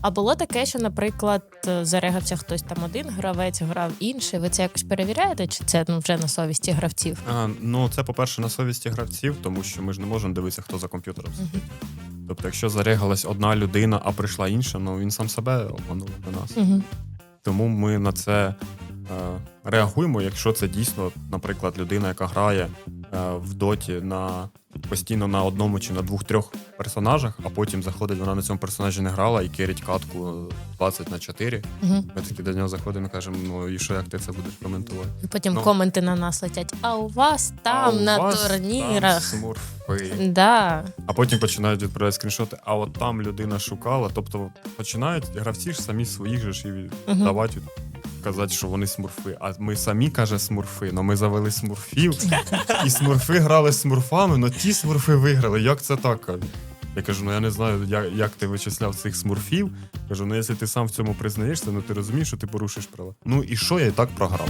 А було таке, що, наприклад, зарегався хтось там один гравець, грав інший. Ви це якось перевіряєте, чи це ну, вже на совісті гравців? А, ну, це, по-перше, на совісті гравців, тому що ми ж не можемо дивитися, хто за комп'ютером сидить. Тобто, якщо зарегалась одна людина, а прийшла інша, ну він сам себе обманув до нас. Угу. Тому ми на це е, реагуємо, якщо це дійсно, наприклад, людина, яка грає е, в доті на постійно на одному чи на двох-трьох персонажах, а потім заходить, вона на цьому персонажі не грала і керить катку 20 на 4. Угу. Ми такі до нього заходимо і кажемо, ну і що, як ти це будеш коментувати? І потім Ну. коменти на нас летять. А у вас там А у на вас турнірах. Там смурфи. Да. А потім починають відправляти скріншоти, а от там людина шукала. Тобто починають гравці ж самі своїх же ж і Мгм. давати казати, що вони смурфи. А ми самі каже смурфи. Ну ми завели смурфів, і смурфи грали з смурфами, але ті смурфи виграли. Як це так? Я кажу, ну я не знаю, як, як ти вичисляв цих смурфів. Кажу, ну якщо ти сам в цьому признаєшся, ну ти розумієш, що ти порушиш права. Ну і що я і так програв.